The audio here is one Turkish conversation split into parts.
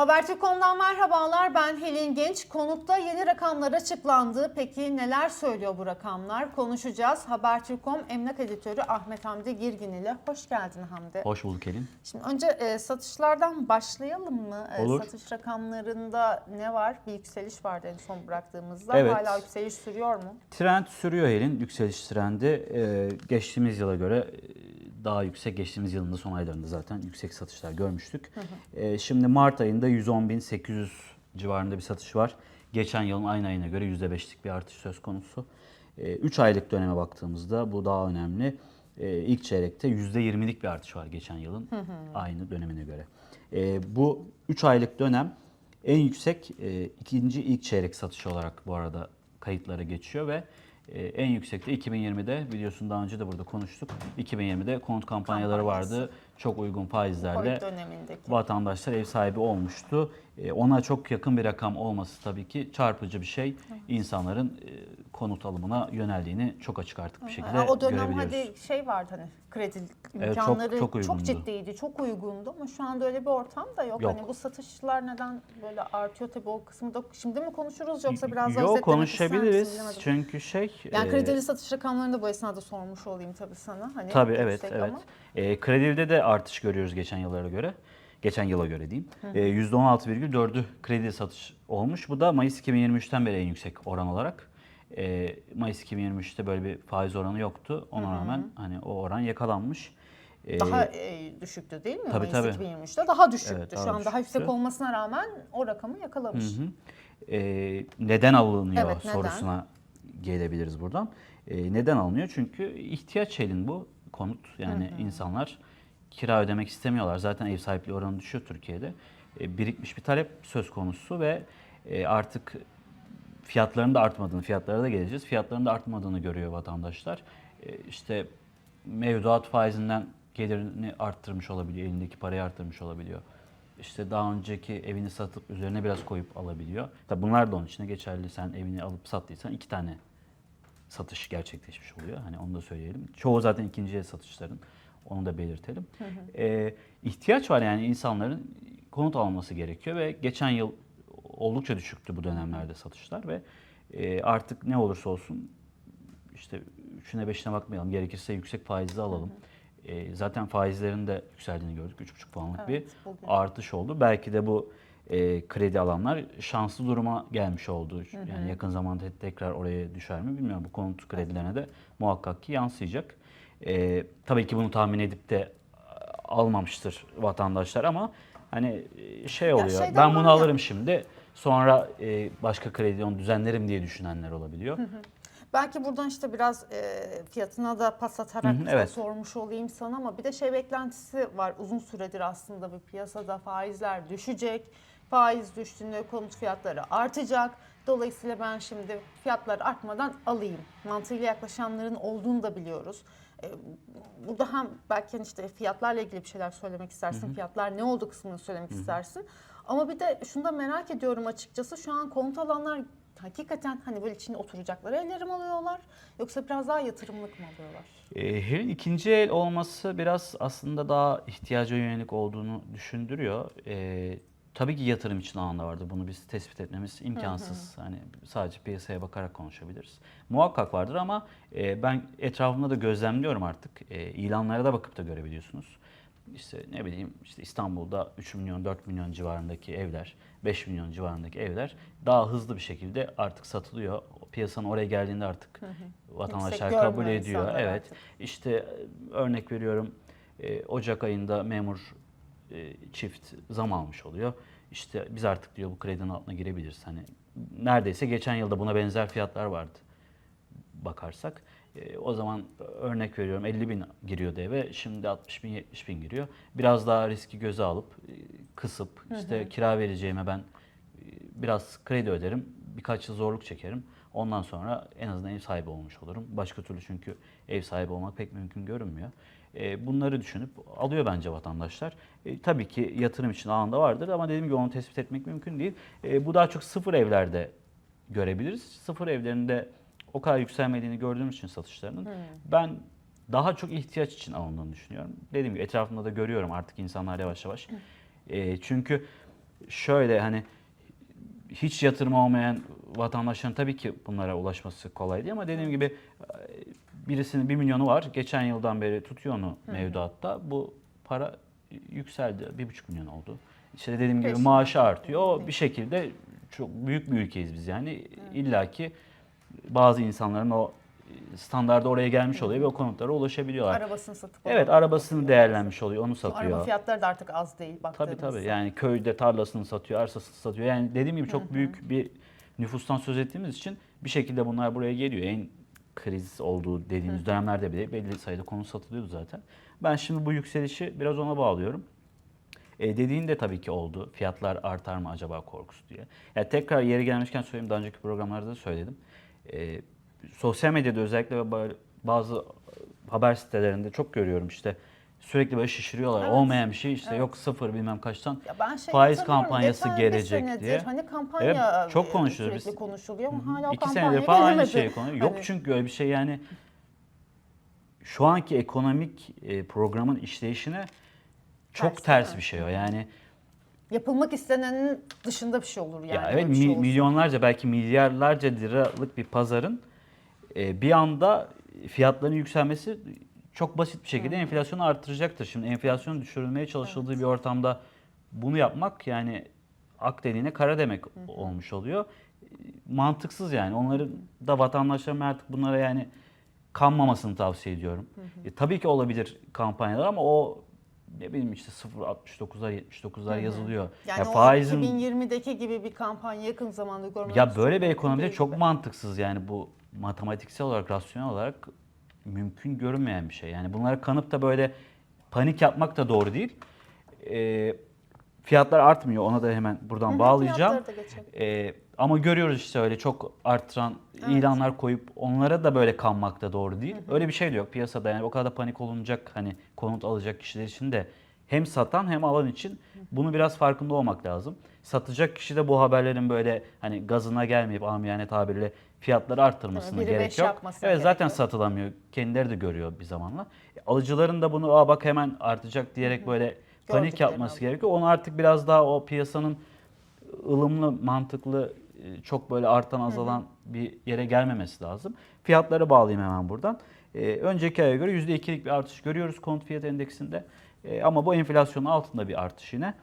Habertürk.com'dan merhabalar. Ben Helin Genç. Konukta yeni rakamlar açıklandı. Peki neler söylüyor bu rakamlar? Konuşacağız. Habertürk.com emlak editörü Ahmet Hamdi Girgin ile. Hoş geldin Hamdi. Hoş bulduk Elin. Şimdi önce e, satışlardan başlayalım mı? E, Olur. satış rakamlarında ne var? Bir yükseliş vardı en son bıraktığımızda. Evet. Hala yükseliş sürüyor mu? Trend sürüyor Elin. Yükseliş trendi. Ee, geçtiğimiz yıla göre e, daha yüksek. Geçtiğimiz yılın da son aylarında zaten yüksek satışlar görmüştük. Ee, şimdi Mart ayında 110.800 civarında bir satış var. Geçen yılın aynı ayına göre %5'lik bir artış söz konusu. 3 aylık döneme baktığımızda bu daha önemli. Ee, ilk çeyrekte %20'lik bir artış var geçen yılın aynı dönemine göre. Ee, bu 3 aylık dönem en yüksek e, ikinci ilk çeyrek satışı olarak bu arada kayıtlara geçiyor ve e, en yüksekte 2020'de biliyorsun daha önce de burada konuştuk. 2020'de konut kampanyaları Kampanyası. vardı. Çok uygun faizlerle vatandaşlar ev sahibi olmuştu. E, Ona çok yakın bir rakam olması tabii ki çarpıcı bir şey. İnsanların e, konut alımına yöneldiğini çok açık artık bir şekilde o dönem hadi şey vardı hani kredi çok- imkanları çok çok, uygundu. ciddiydi, çok uygundu ama şu anda öyle bir ortam da yok. Yok. Hani bu satışlar neden böyle artıyor tabii o kısmı da şimdi mi konuşuruz yoksa biraz daha Yok konuşabiliriz. Çünkü şey Yani e, kredili satış rakamlarını da bu esnada sormuş olayım tabii sana. Hani Tabii evet evet. ama. E, kredide de artış görüyoruz geçen yıllara göre. Geçen yıla göre diyeyim. E, %16,4'ü kredi satış olmuş. Bu da Mayıs 2023'ten beri en yüksek oran olarak. E, Mayıs 2023'te böyle bir faiz oranı yoktu. Ona rağmen hani o oran yakalanmış. Daha e, düşüktü değil mi? tabii, Mayıs tabii. 2023'te daha düşüktü. Evet, daha Şu an daha yüksek olmasına rağmen o rakamı yakalamış. Hı hı. E, neden alınıyor Evet, neden? sorusuna gelebiliriz buradan. E, neden alınıyor? Çünkü ihtiyaç elin bu konut. Yani insanlar kira ödemek istemiyorlar. Zaten ev sahipliği oranı düşüyor Türkiye'de. E, birikmiş bir talep söz konusu ve e, artık fiyatların da artmadığını, fiyatlara da geleceğiz. Fiyatların da artmadığını görüyor vatandaşlar. E, işte mevduat faizinden gelirini arttırmış olabiliyor, elindeki parayı arttırmış olabiliyor. İşte daha önceki evini satıp üzerine biraz koyup alabiliyor. Tabi bunlar da onun içine geçerli. Sen evini alıp sattıysan iki tane satış gerçekleşmiş oluyor. Hani onu da söyleyelim. Çoğu zaten ikinci el satışların. Onu da belirtelim. Ee, ihtiyaç var yani insanların konut alması gerekiyor ve geçen yıl oldukça düşüktü bu dönemlerde satışlar ve e, artık ne olursa olsun işte üçüne beşine bakmayalım. Gerekirse yüksek faizli alalım. E, zaten faizlerin de yükseldiğini gördük. 3,5 puanlık Evet, bir bugün. artış oldu. Belki de bu e, kredi alanlar şanslı duruma gelmiş oldu. Yani yakın zamanda tekrar oraya düşer mi bilmiyorum. Bu konut kredilerine de muhakkak ki yansıyacak. E, tabii ki bunu tahmin edip de almamıştır vatandaşlar ama hani e, şey oluyor. şeyden ben var bunu ya- alırım şimdi. Sonra e, başka kredi onu düzenlerim diye düşünenler olabiliyor. Belki buradan işte biraz e, fiyatına da pas atarak Hı hı, evet. sormuş olayım sana ama bir de şey beklentisi var uzun süredir aslında bir piyasada faizler düşecek. Faiz düştüğünde konut fiyatları artacak. Dolayısıyla ben şimdi fiyatlar artmadan alayım. Mantığıyla yaklaşanların olduğunu da biliyoruz. E, burada hem belki hani işte fiyatlarla ilgili bir şeyler söylemek istersin. Fiyatlar ne oldu kısmını söylemek istersin. Ama bir de şunu da merak ediyorum açıkçası. Şu an konut alanlar hakikaten hani böyle içine oturacakları evleri mi alıyorlar yoksa biraz daha yatırımlık mı alıyorlar? E, Her'in ikinci el olması biraz aslında daha ihtiyaca yönelik olduğunu düşündürüyor. E, tabii ki yatırım için alanda vardı. Bunu biz tespit etmemiz imkansız. Hani sadece piyasaya bakarak konuşabiliriz. Muhakkak vardır ama e, ben etrafımda da gözlemliyorum artık. E, ilanlara da bakıp da görebiliyorsunuz. İşte ne bileyim işte İstanbul'da 3 milyon 4 milyon civarındaki evler, 5 milyon civarındaki evler daha hızlı bir şekilde artık satılıyor. O Piyasanın oraya geldiğinde artık vatandaşlar Yüksek kabul görmüyor ediyor. insanlar Evet. artık. İşte e, örnek veriyorum e, Ocak ayında memur e, çift zam almış oluyor. İşte biz artık diyor bu kredinin altına girebiliriz. Hani neredeyse geçen yılda buna benzer fiyatlar vardı bakarsak. E, o zaman örnek veriyorum 50 bin giriyordu eve şimdi 60 bin 70 bin giriyor. Biraz daha riski göze alıp e, kısıp işte kira vereceğime ben e, biraz kredi öderim birkaç yıl zorluk çekerim. Ondan sonra en azından ev sahibi olmuş olurum. Başka türlü çünkü ev sahibi olmak pek mümkün görünmüyor. E, bunları düşünüp alıyor bence vatandaşlar. E, tabii ki yatırım için alanda vardır ama dediğim gibi onu tespit etmek mümkün değil. E, bu daha çok sıfır evlerde görebiliriz. Sıfır evlerinde o kadar yükselmediğini gördüğümüz için satışlarının ben daha çok ihtiyaç için alındığını düşünüyorum. Dediğim gibi etrafımda da görüyorum artık insanlar yavaş yavaş. E, çünkü şöyle hani hiç yatırım olmayan vatandaşların tabii ki bunlara ulaşması kolay değil ama dediğim gibi e, birisinin 1 milyonu var. Geçen yıldan beri tutuyor onu mevduatta. Bu para yükseldi. 1,5 milyon oldu. İşte dediğim gibi Beş maaşı artıyor. O bir şekilde çok büyük bir ülkeyiz biz yani. İlla ki bazı insanların o standarda oraya gelmiş oluyor ve o konutlara ulaşabiliyorlar. Arabasını satıp Evet arabasını değerlenmiş oluyor, onu satıyor. Araba fiyatları da artık az değil Tabii baktığımızda. tabii yani köyde tarlasını satıyor, arsasını satıyor. Yani dediğim gibi çok büyük bir nüfustan söz ettiğimiz için bir şekilde bunlar buraya geliyor. En kriz olduğu dediğimiz dönemlerde bile belli sayıda konu satılıyordu zaten. Ben şimdi bu yükselişi biraz ona bağlıyorum. E, dediğin de tabii ki oldu. Fiyatlar artar mı acaba korkusu diye. Ya tekrar yeri gelmişken söyleyeyim daha önceki programlarda da söyledim. E, sosyal medyada özellikle bazı haber sitelerinde çok görüyorum işte sürekli böyle şişiriyorlar. Evet. Olmayan bir şey işte Evet. yok sıfır bilmem kaçtan. Ya ben şey Faiz kampanyası gelecek senedir diye. Hani kampanya Evet, çok e, konuşuyoruz biz. konuşuluyor ama hala İki kampanya senedir falan aynı şey konu. Yok Hani- çünkü öyle bir şey yani şu anki ekonomik e, programın işleyişine çok Ters, ters bir şey o. Yani Yapılmak istenenin dışında bir şey olur yani. ya evet şey mi- milyonlarca belki milyarlarca liralık bir pazarın e, bir anda fiyatların yükselmesi çok basit bir şekilde enflasyonu artıracaktır. Şimdi enflasyon düşürülmeye çalışıldığı bir ortamda bunu yapmak yani ak dediğine kara demek olmuş oluyor. Mantıksız yani. Onların da vatandaşlarım artık bunlara yani kanmamasını tavsiye ediyorum. E, tabii ki olabilir kampanyalar ama o ne bileyim işte 0.69'lar 79'lar yazılıyor. Yani ya o faizin 2020'deki gibi bir kampanya yakın zamanda görmemiz ya böyle bir ekonomide çok gibi. mantıksız yani bu matematiksel olarak, rasyonel olarak mümkün görünmeyen bir şey. Yani bunlara kanıp da böyle panik yapmak da doğru değil. Ee, fiyatlar artmıyor ona da hemen buradan Hı hı, bağlayacağım. fiyatları da. Ee, ama görüyoruz işte öyle çok artıran Evet. ilanlar koyup onlara da böyle kanmak da doğru değil. Öyle bir şey de yok piyasada yani o kadar panik olunacak hani konut alacak kişiler için de hem satan hem alan için bunu biraz farkında olmak lazım. Satacak kişi de bu haberlerin böyle hani gazına gelmeyip amiyane tabirle fiyatları arttırmasına? Biri gerek yok. Evet gerek zaten satılamıyor. Kendileri de görüyor bir zamanla. E, Alıcıların da bunu aa bak hemen artacak diyerek böyle panik yapması gerekiyor. Onu artık biraz daha o piyasanın ılımlı, mantıklı, e, çok böyle artan azalan bir yere gelmemesi lazım. Fiyatları bağlayayım hemen buradan. E, önceki aya göre %2'lik bir artış görüyoruz konut fiyat endeksinde. E, ama bu enflasyonun altında bir artış yine.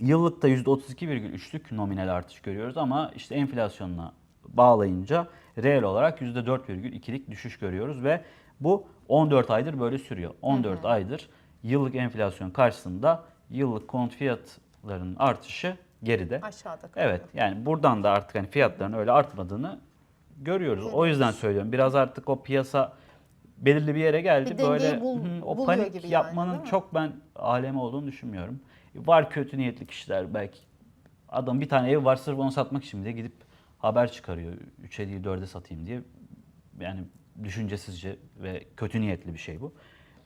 Yıllıkta %32,3'lük nominal artış görüyoruz ama işte enflasyonla bağlayınca reel olarak %4,2'lik düşüş görüyoruz ve bu 14 aydır böyle sürüyor. 14 aydır yıllık enflasyon karşısında yıllık konut fiyatlarının artışı geride. Aşağıda kalıyor. Evet yani buradan da artık hani fiyatların öyle artmadığını görüyoruz. O yüzden söylüyorum. Biraz artık o piyasa belirli bir yere geldi. Bir Böyle bul- hı, o panik gibi yani, yapmanın mi? çok ben alemi olduğunu düşünmüyorum. Var kötü niyetli kişiler belki. Adam bir tane ev var sırf onu satmak için bile gidip haber çıkarıyor. 3'e değil 4'e satayım diye. Yani düşüncesizce ve kötü niyetli bir şey bu.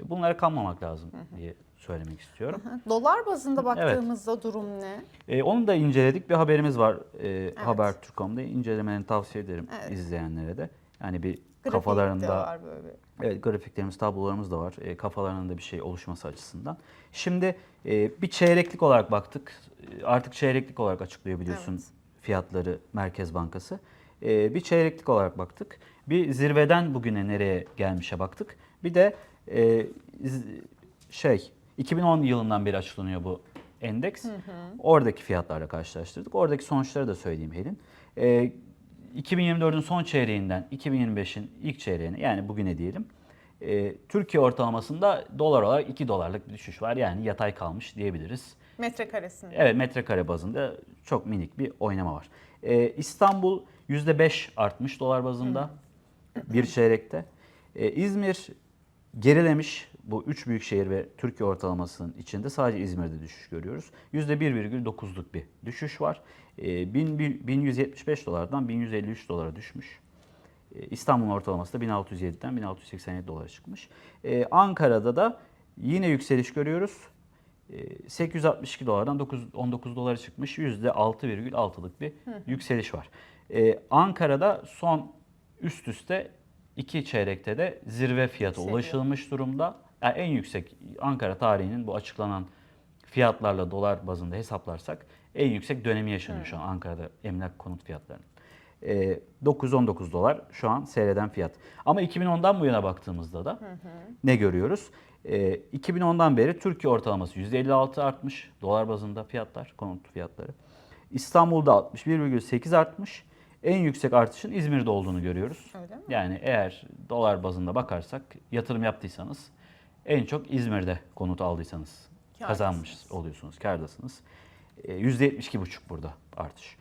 Bunlara kanmamak lazım diye söylemek istiyorum. Dolar bazında baktığımızda durum ne? Ee, onu da inceledik. Bir haberimiz var e, Habertürk.com'da. İncelemeni tavsiye ederim Evet. izleyenlere de. Yani bir kafalarında var böyle. evet grafiklerimiz, tablolarımız da var. E, kafalarında bir şey oluşması açısından. Şimdi e, bir çeyreklik olarak baktık. E, Artık çeyreklik olarak açıklıyor biliyorsun Evet. fiyatları Merkez Bankası. E, bir çeyreklik olarak baktık. Bir zirveden bugüne nereye gelmişe baktık. Bir de e, şey 2010 yılından beri açıklanıyor bu endeks. Oradaki fiyatlarla karşılaştırdık. Oradaki sonuçları da söyleyeyim Helin. E, 2024'ün son çeyreğinden 2025'in ilk çeyreğine yani bugüne diyelim. e, Türkiye ortalamasında dolar olarak 2 dolarlık bir düşüş var. Yani yatay kalmış diyebiliriz. Metrekaresinde. Evet metrekare bazında çok minik bir oynama var. Ee, İstanbul %5 artmış dolar bazında bir çeyrekte. Ee, İzmir gerilemiş. Bu üç büyük şehir ve Türkiye ortalamasının içinde sadece İzmir'de düşüş görüyoruz. %1,9'luk bir düşüş var. Ee, 1000 1175 dolardan 1153 dolara düşmüş. Ee, İstanbul'un ortalaması da 1607'den 1687 dolara çıkmış. Ee, Ankara'da da yine yükseliş görüyoruz. Ee, 862 dolardan 9, 19 dolara çıkmış. %6,6'lık bir yükseliş var. Ee, Ankara'da son üst üste iki çeyrekte de zirve fiyatı Yükseliyor. ulaşılmış durumda. Yani en yüksek Ankara tarihinin bu açıklanan fiyatlarla dolar bazında hesaplarsak en yüksek dönemi yaşanıyor şu an Ankara'da emlak konut fiyatlarının. E, 919 dolar şu an seyreden fiyat. Ama 2010'dan bu yana baktığımızda da ne görüyoruz? E, 2010'dan beri Türkiye ortalaması %56 artmış dolar bazında fiyatlar, konut fiyatları. İstanbul'da 61,8 artmış. En yüksek artışın İzmir'de olduğunu görüyoruz. Öyle mi? Yani eğer dolar bazında bakarsak yatırım yaptıysanız en çok İzmir'de konut aldıysanız Kârdasınız. kazanmış oluyorsunuz, kârdasınız. E, %72,5 burada artış.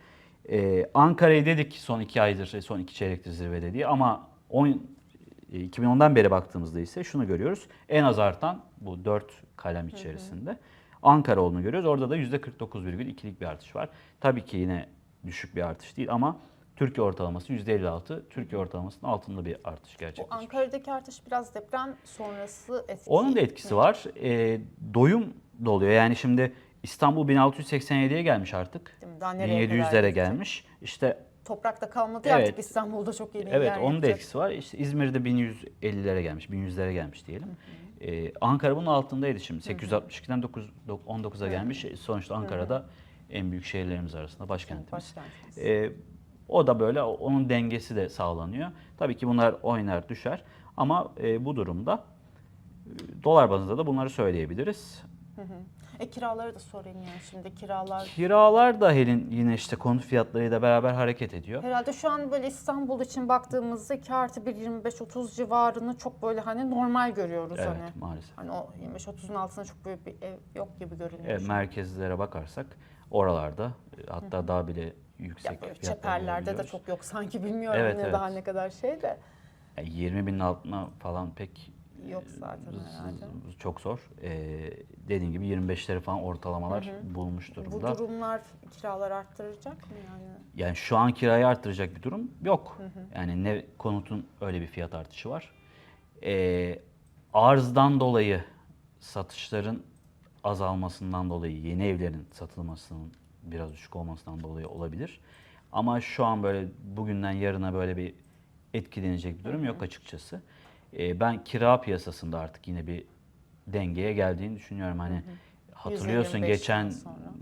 E, Ankara'yı dedik son iki aydır, son iki çeyrektir zirvede diye ama 10, e, 2010'dan beri baktığımızda ise şunu görüyoruz. En az artan bu 4 kalem içerisinde Ankara olduğunu görüyoruz. Orada da %49,2'lik bir artış var. Tabii ki yine düşük bir artış değil ama Türkiye ortalaması %56, Türkiye ortalamasının altında bir artış gerçekleşmiş. Ankara'daki artış biraz deprem sonrası etki. Onun da etkisi var. E, doyum da oluyor. Yani şimdi İstanbul 1687'ye gelmiş artık. Mi? Daha nereye kadar 1700'lere gidecek? gelmiş. İşte Toprakta kalmadı Evet. artık İstanbul'da çok yeni evet onun da etkisi var. İşte İzmir'de 1150'lere gelmiş, 1100'lere gelmiş diyelim. E, Ankara bunun altındaydı şimdi. 862'den 9, 19'a gelmiş. Sonuçta Ankara'da en büyük şehirlerimiz arasında başkentimiz. Başkentimiz. E, o da böyle onun dengesi de sağlanıyor. Tabii ki bunlar oynar düşer ama e, bu durumda e, dolar bazında da bunları söyleyebiliriz. E kiraları da sorayım yani şimdi kiralar. Kiralar da helin yine işte konut fiyatlarıyla beraber hareket ediyor. Herhalde şu an böyle İstanbul için baktığımızda 2 artı 1 25-30 civarını çok böyle hani normal görüyoruz Evet hani. maalesef. Hani o 25-30'un altında çok büyük bir ev yok gibi görünüyor. Evet, merkezlere bakarsak oralarda e, hatta daha bile ya yüksek böyle fiyatlar çeperlerde de çok yok sanki bilmiyorum Evet, ne evet. daha ne kadar şey de Yani 20 binin altına falan pek yok zaten z- herhalde. çok zor. Ee, dediğim gibi 25'leri falan ortalamalar bulmuş Bu durumda. durumlar kiralar arttıracak mı yani? Yani şu an kirayı arttıracak bir durum yok. Yani ne konutun öyle bir fiyat artışı var. Ee, arzdan dolayı satışların azalmasından dolayı yeni evlerin satılmasının biraz düşük olmasından dolayı olabilir. Ama şu an böyle bugünden yarına böyle bir etkilenecek bir durum yok açıkçası. Ee, ben kira piyasasında artık yine bir dengeye geldiğini düşünüyorum. Hani hatırlıyorsun %25'ten geçen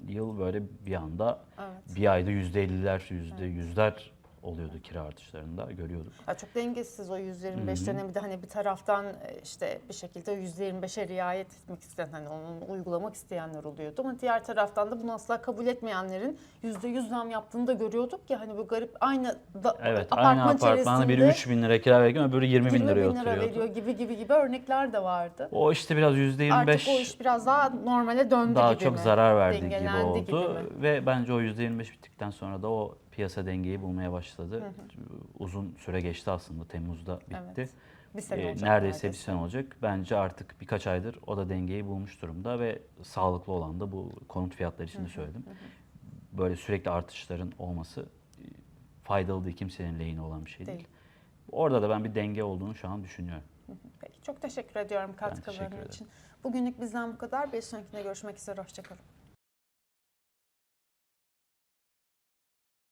yıl böyle bir anda Evet. bir ayda yüzde elliler, yüzde yüzler oluyordu kira artışlarında görüyorduk. Ya çok dengesiz o 125 dönemi de hani bir taraftan e, işte bir şekilde %25'e riayet etmek isteyen hani onu uygulamak isteyenler oluyordu ama diğer taraftan da bunu asla kabul etmeyenlerin %100 zam yaptığını da görüyorduk ya hani bu garip aynı da, Evet apartman aynı apartmanda biri içerisinde 3 bin lira kira verirken öbürü 20 bin 20 liraya bin lira oturuyordu. veriyor gibi gibi gibi örnekler de vardı. O işte biraz yüzde yirmi Artık beş o iş biraz daha normale döndü daha gibi çok mi? zarar verdiği gibi oldu. gibi mi? Ve bence o yüzde yirmi beş bittikten sonra da o piyasa dengeyi bulmaya başladı. Uzun süre geçti aslında Temmuz'da bitti. Evet. Bir sene Ee, olacak neredeyse bir sene olacak. Bence artık birkaç aydır o da dengeyi bulmuş durumda ve sağlıklı olan da bu konut fiyatları için de söyledim. Böyle sürekli artışların olması e, faydalı değil, kimsenin lehine olan bir şey değil. Değil. Orada da ben bir denge olduğunu şu an düşünüyorum. Peki çok teşekkür ediyorum katkıların için. Bugünlük bizden bu kadar. Bir sonrakinde görüşmek üzere. Hoşçakalın.